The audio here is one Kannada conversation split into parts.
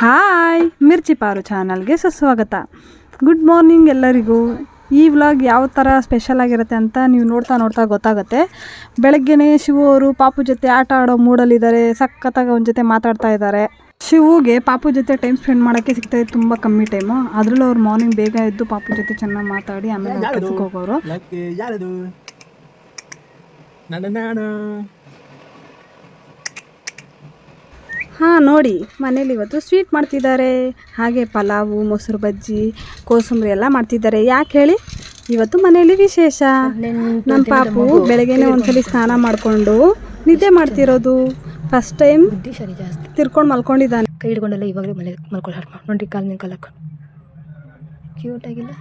ಹಾಯ್, ಮಿರ್ಚಿ ಪಾರು ಚಾನಲ್ಗೆ ಸುಸ್ವಾಗತ. ಗುಡ್ ಮಾರ್ನಿಂಗ್ ಎಲ್ಲರಿಗೂ. ಈ ವ್ಲಾಗ್ ಯಾವ ಥರ ಸ್ಪೆಷಲ್ ಆಗಿರುತ್ತೆ ಅಂತ ನೀವು ನೋಡ್ತಾ ನೋಡ್ತಾ ಗೊತ್ತಾಗುತ್ತೆ. ಬೆಳಗ್ಗೆನೇ ಶಿವು ಅವರು ಪಾಪು ಜೊತೆ ಆಟ ಆಡೋ ಮೂಡಲ್ಲಿದ್ದಾರೆ ಸಖತ್ತಾಗಿ ಅವನ ಜೊತೆ ಮಾತಾಡ್ತಾ ಇದ್ದಾರೆ. ಶಿವುಗೆ ಪಾಪು ಜೊತೆ ಟೈಮ್ ಸ್ಪೆಂಡ್ ಮಾಡೋಕ್ಕೆ ಸಿಗ್ತಾ ಇದೆ ತುಂಬ ಕಮ್ಮಿ ಟೈಮು ಅದರಲ್ಲೂ ಅವ್ರು ಮಾರ್ನಿಂಗ್ ಬೇಗ ಎದ್ದು ಪಾಪು ಜೊತೆ ಚೆನ್ನಾಗಿ ಮಾತಾಡಿ ಆಮೇಲೆ ಹೋಗೋರು ಲಕ್ಕೆ ಯಾರದು ನನ್ನ ನಾನು ಹಾಂ ನೋಡಿ ಮನೇಲಿ ಇವತ್ತು ಸ್ವೀಟ್ ಮಾಡ್ತಿದ್ದಾರೆ. ಹಾಗೆ ಪಲಾವು ಮೊಸರು ಬಜ್ಜಿ ಕೋಸಂಬರಿ ಎಲ್ಲ ಮಾಡ್ತಿದ್ದಾರೆ. ಯಾಕೆ ಹೇಳಿ? ಇವತ್ತು ಮನೇಲಿ ವಿಶೇಷ. ನಮ್ಮ ಪಾಪು ಬೆಳಗ್ಗೆನೆ ಒಂದ್ಸಲಿ ಸ್ನಾನ ಮಾಡಿಕೊಂಡು ನಿದ್ದೆ ಮಾಡ್ತಿರೋದು. ಫಸ್ಟ್ ಟೈಮ್ ತಿರ್ಕೊಂಡು ಮಲ್ಕೊಂಡಿದ್ದಾನೆ. ಕೈ ಹಿಡ್ಕೊಂಡೆಲ್ಲ ಇವಾಗಲೇ ಮಲ್ಕೊಳ್ಳಿ ನೋಡಿ ಮಾಡಿ ಕಾಲ್ ಮೇಲೆ ಕಾಲ್ ಹಾಕೊಂಡು ಕ್ಯೂಟ್ ಆಗಿಲ್ಲ?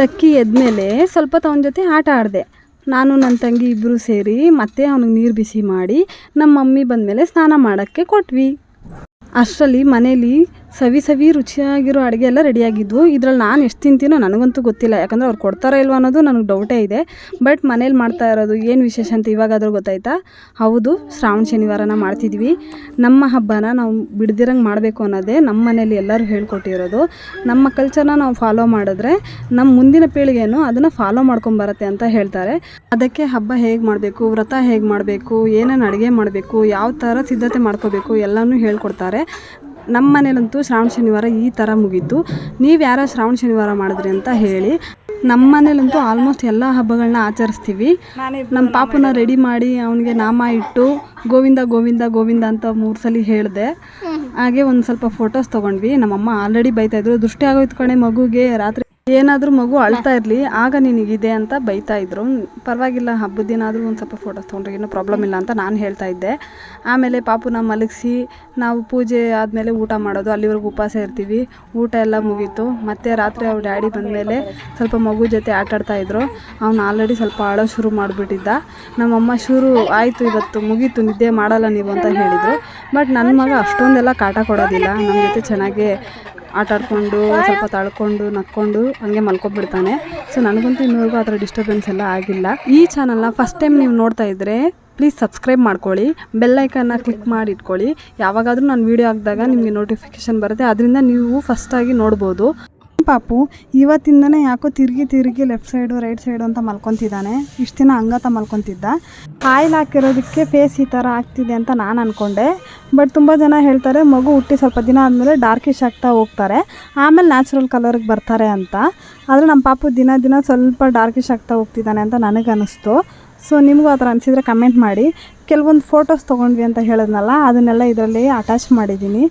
ಲಕ್ಕಿ ಎದ್ಮೇಲೆ ಸ್ವಲ್ಪ ತವನ ಜೊತೆ ಆಟ ಆಡಿದೆ. ನಾನು ನನ್ನ ತಂಗಿ ಇಬ್ಬರು ಸೇರಿ ಮತ್ತೆ ಅವನಿಗೆ ನೀರು ಬಿಸಿ ಮಾಡಿ ನಮ್ಮ ಮಮ್ಮಿ ಬಂದಮೇಲೆ ಸ್ನಾನ ಮಾಡೋಕ್ಕೆ ಕೊಟ್ವಿ. ಅಷ್ಟರಲ್ಲಿ ಮನೇಲಿ ಸವಿ ಸವಿ ರುಚಿಯಾಗಿರೋ ಅಡುಗೆ ಎಲ್ಲ ರೆಡಿಯಾಗಿದ್ವು. ಇದ್ರಲ್ಲಿ ನಾನು ಎಷ್ಟು ತಿಂತೀನೋ ನನಗಂತೂ ಗೊತ್ತಿಲ್ಲ. ಯಾಕಂದರೆ ಅವ್ರು ಕೊಡ್ತಾರೋ ಇಲ್ವೋ ಅನ್ನೋದು ನನಗೆ ಡೌಟೇ ಇದೆ. ಬಟ್ ಮನೇಲಿ ಮಾಡ್ತಾ ಇರೋದು ಏನು ವಿಶೇಷ ಅಂತ ಇವಾಗಾದರೂ ಗೊತ್ತಾಯ್ತಾ? ಹೌದು, ಶ್ರಾವಣ ಶನಿವಾರನ ಮಾಡ್ತಿದ್ವಿ. ನಮ್ಮ ಹಬ್ಬನ ನಾವು ಬಿಡ್ದಿರಂಗೆ ಮಾಡಬೇಕು ಅನ್ನೋದೇ ನಮ್ಮ ಮನೇಲಿ ಎಲ್ಲರೂ ಹೇಳ್ಕೊಟ್ಟಿರೋದು. ನಮ್ಮ ಕಲ್ಚರ್ನ ನಾವು ಫಾಲೋ ಮಾಡಿದ್ರೆ ನಮ್ಮ ಮುಂದಿನ ಪೀಳಿಗೆನೂ ಅದನ್ನು ಫಾಲೋ ಮಾಡ್ಕೊಂಬರತ್ತೆ ಅಂತ ಹೇಳ್ತಾರೆ. ಅದಕ್ಕೆ ಹಬ್ಬ ಹೇಗೆ ಮಾಡಬೇಕು, ವ್ರತ ಹೇಗೆ ಮಾಡಬೇಕು, ಏನೇನು ಅಡುಗೆ ಮಾಡಬೇಕು, ಯಾವ ಥರ ಸಿದ್ಧತೆ ಮಾಡ್ಕೋಬೇಕು ಎಲ್ಲನೂ ಹೇಳ್ಕೊಡ್ತಾರೆ. ನಮ್ಮ ಮನೇಲಂತೂ ಶ್ರಾವಣ ಶನಿವಾರ ಈ ಥರ ಮುಗೀತು. ನೀವು ಯಾರೋ ಶ್ರಾವಣ ಶನಿವಾರ ಮಾಡಿದ್ರಿ ಅಂತ ಹೇಳಿ ನಮ್ಮ ಮನೇಲಂತೂ ಆಲ್ಮೋಸ್ಟ್ ಎಲ್ಲ ಹಬ್ಬಗಳನ್ನ ಆಚರಿಸ್ತೀವಿ. ನಮ್ಮ ಪಾಪನ ರೆಡಿ ಮಾಡಿ ಅವನಿಗೆ ನಾಮ ಇಟ್ಟು ಗೋವಿಂದ ಗೋವಿಂದ ಗೋವಿಂದ ಅಂತ ಮೂರು ಸಲ ಹೇಳಿದೆ. ಹಾಗೆ ಒಂದು ಸ್ವಲ್ಪ ಫೋಟೋಸ್ ತೊಗೊಂಡ್ವಿ. ನಮ್ಮಮ್ಮ ಆಲ್ರೆಡಿ ಬೈತಾಯಿದ್ರು ದೃಷ್ಟಿ ಆಗೋಯ್ತು ಕಣೆ ಮಗುಗೆ. ರಾತ್ರಿ ಏನಾದರೂ ಮಗು ಅಳ್ತಾ ಇರಲಿ, ಆಗ ನಿನಗಿದೆ ಅಂತ ಬೈತಾ ಇದ್ರು. ಪರವಾಗಿಲ್ಲ ಹಬ್ಬದ ದಿನ ಆದರೂ ಒಂದು ಸ್ವಲ್ಪ ಫೋಟೋಸ್ ತೊಗೊಂಡ್ರೆ ಏನೂ ಪ್ರಾಬ್ಲಮ್ ಇಲ್ಲ ಅಂತ ನಾನು ಹೇಳ್ತಾ ಇದ್ದೆ. ಆಮೇಲೆ ಪಾಪುನ ಮಲಗಿಸಿ, ನಾವು ಪೂಜೆ ಆದಮೇಲೆ ಊಟ ಮಾಡೋದು, ಅಲ್ಲಿವರೆಗೂ ಉಪವಾಸ ಇರ್ತೀವಿ. ಊಟ ಎಲ್ಲ ಮುಗೀತು. ಮತ್ತೆ ರಾತ್ರಿ ಅವ್ರ ಡ್ಯಾಡಿ ಬಂದಮೇಲೆ ಸ್ವಲ್ಪ ಮಗು ಜೊತೆ ಆಟ ಆಡ್ತಾ ಇದ್ರು. ಅವ್ನು ಆಲ್ರೆಡಿ ಸ್ವಲ್ಪ ಆಡೋ ಶುರು ಮಾಡಿಬಿಟ್ಟಿದ್ದ. ನಮ್ಮಮ್ಮ ಶುರು ಆಯಿತು ಇವತ್ತು, ಮುಗೀತು, ನಿದ್ದೆ ಮಾಡಲ್ಲ ನೀವು ಅಂತ ಹೇಳಿದರು. ಬಟ್ ನನ್ನ ಮಗ ಅಷ್ಟೊಂದೆಲ್ಲ ಕಾಟ ಕೊಡೋದಿಲ್ಲ. ನಮ್ಮ ಜೊತೆ ಚೆನ್ನಾಗೇ ಆಟ ಆಡ್ಕೊಂಡು ಸ್ವಲ್ಪ ತಳ್ಕೊಂಡು, ನಕ್ಕೊಂಡು ಹಂಗೆ ಮಲ್ಕೊಬಿಡ್ತಾನೆ. ಸೊ ನನಗಂತೂ ಇನ್ನೂರ್ಗೂ ಆ ಥರ ಡಿಸ್ಟರ್ಬೆನ್ಸ್ ಎಲ್ಲ ಆಗಿಲ್ಲ. ಈ ಚಾನಲ್ನ ಫಸ್ಟ್ ಟೈಮ್ ನೀವು ನೋಡ್ತಾ ಇದ್ದರೆ ಪ್ಲೀಸ್ ಸಬ್ಸ್ಕ್ರೈಬ್ ಮಾಡ್ಕೊಳ್ಳಿ. ಬೆಲ್ಲೈಕನ್ನ ಕ್ಲಿಕ್ ಮಾಡಿ ಇಟ್ಕೊಳ್ಳಿ. ಯಾವಾಗಾದರೂ ನಾನು ವೀಡಿಯೋ ಹಾಕಿದಾಗ ನಿಮಗೆ ನೋಟಿಫಿಕೇಶನ್ ಬರುತ್ತೆ. ಅದರಿಂದ ನೀವು ಫಸ್ಟಾಗಿ ನೋಡ್ಬೋದು. ಪಾಪು, ಇವತ್ತಿಂದನೇ ಯಾಕೋ ತಿರುಗಿ ತಿರುಗಿ ಲೆಫ್ಟ್ ಸೈಡು ರೈಟ್ ಸೈಡು ಅಂತ ಮಲ್ಕೊತಿದ್ದಾನೆ. ಇಷ್ಟು ದಿನ ಹಂಗತ ಮಲ್ಕೊತಿದ್ದ. ಆಯಿಲ್ ಹಾಕಿರೋದಕ್ಕೆ ಫೇಸ್ ಈ ಥರ ಆಗ್ತಿದೆ ಅಂತ ನಾನು ಅಂದ್ಕೊಂಡೆ ಬಟ್ ತುಂಬ ಜನ ಹೇಳ್ತಾರೆ, ಮಗು ಹುಟ್ಟಿ ಸ್ವಲ್ಪ ದಿನ ಆದಮೇಲೆ ಡಾರ್ಕಿಶ್ ಆಗ್ತಾ ಹೋಗ್ತಾರೆ. ಆಮೇಲೆ ನ್ಯಾಚುರಲ್ ಕಲರ್ಗೆ ಬರ್ತಾರೆ ಅಂತ. ಆದರೆ ನಮ್ಮ ಪಾಪು ದಿನ ದಿನ ಸ್ವಲ್ಪ ಡಾರ್ಕಿಶ್ ಆಗ್ತಾ ಹೋಗ್ತಿದ್ದಾನೆ ಅಂತ ನನಗೆ ಅನ್ನಿಸ್ತು ಸೊ ನಿಮಗೂ ಆ ಥರ ಅನಿಸಿದರೆ ಕಮೆಂಟ್ ಮಾಡಿ. ಕೆಲವೊಂದು ಫೋಟೋಸ್ ತೊಗೊಂಡ್ವಿ ಅಂತ ಹೇಳಿದ್ನಲ್ಲ, ಅದನ್ನೆಲ್ಲ ಇದರಲ್ಲಿ ಅಟ್ಯಾಚ್ ಮಾಡಿದ್ದೀನಿ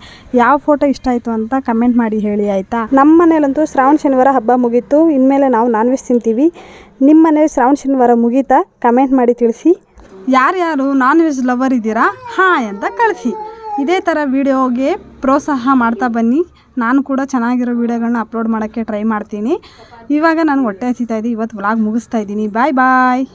ಯಾವ ಫೋಟೋ ಇಷ್ಟ ಆಯಿತು ಅಂತ ಕಮೆಂಟ್ ಮಾಡಿ ಹೇಳಿ, ಆಯಿತಾ? ನಮ್ಮ ಮನೇಲಂತೂ ಶ್ರಾವಣ ಶನಿವಾರ ಹಬ್ಬ ಮುಗೀತು. ಇನ್ಮೇಲೆ ನಾವು ನಾನ್ ವೆಜ್ ತಿಂತೀವಿ. ನಿಮ್ಮ ಮನೇಲಿ ಶ್ರಾವಣ ಶನಿವಾರ ಮುಗೀತಾ? ಕಮೆಂಟ್ ಮಾಡಿ ತಿಳಿಸಿ. ಯಾರ್ಯಾರು ನಾನ್ ವೆಜ್ ಲವರ್ ಇದ್ದೀರಾ? ಹಾಂ ಅಂತ ಕಳಿಸಿ. ಇದೇ ಥರ ವೀಡಿಯೋಗೆ ಪ್ರೋತ್ಸಾಹ ಮಾಡ್ತಾ ಬನ್ನಿ. ನಾನು ಕೂಡ ಚೆನ್ನಾಗಿರೋ ವೀಡಿಯೋಗಳನ್ನ ಅಪ್ಲೋಡ್ ಮಾಡೋಕ್ಕೆ ಟ್ರೈ ಮಾಡ್ತೀನಿ. ಇವಾಗ ನಾನು ಹೊಟ್ಟೆ ಹಸಿತಾ ಇದ್ದೀನಿ ಇವತ್ತು ವ್ಲಾಗ್ ಮುಗಿಸ್ತಾ ಇದ್ದೀನಿ. ಬಾಯ್ ಬಾಯ್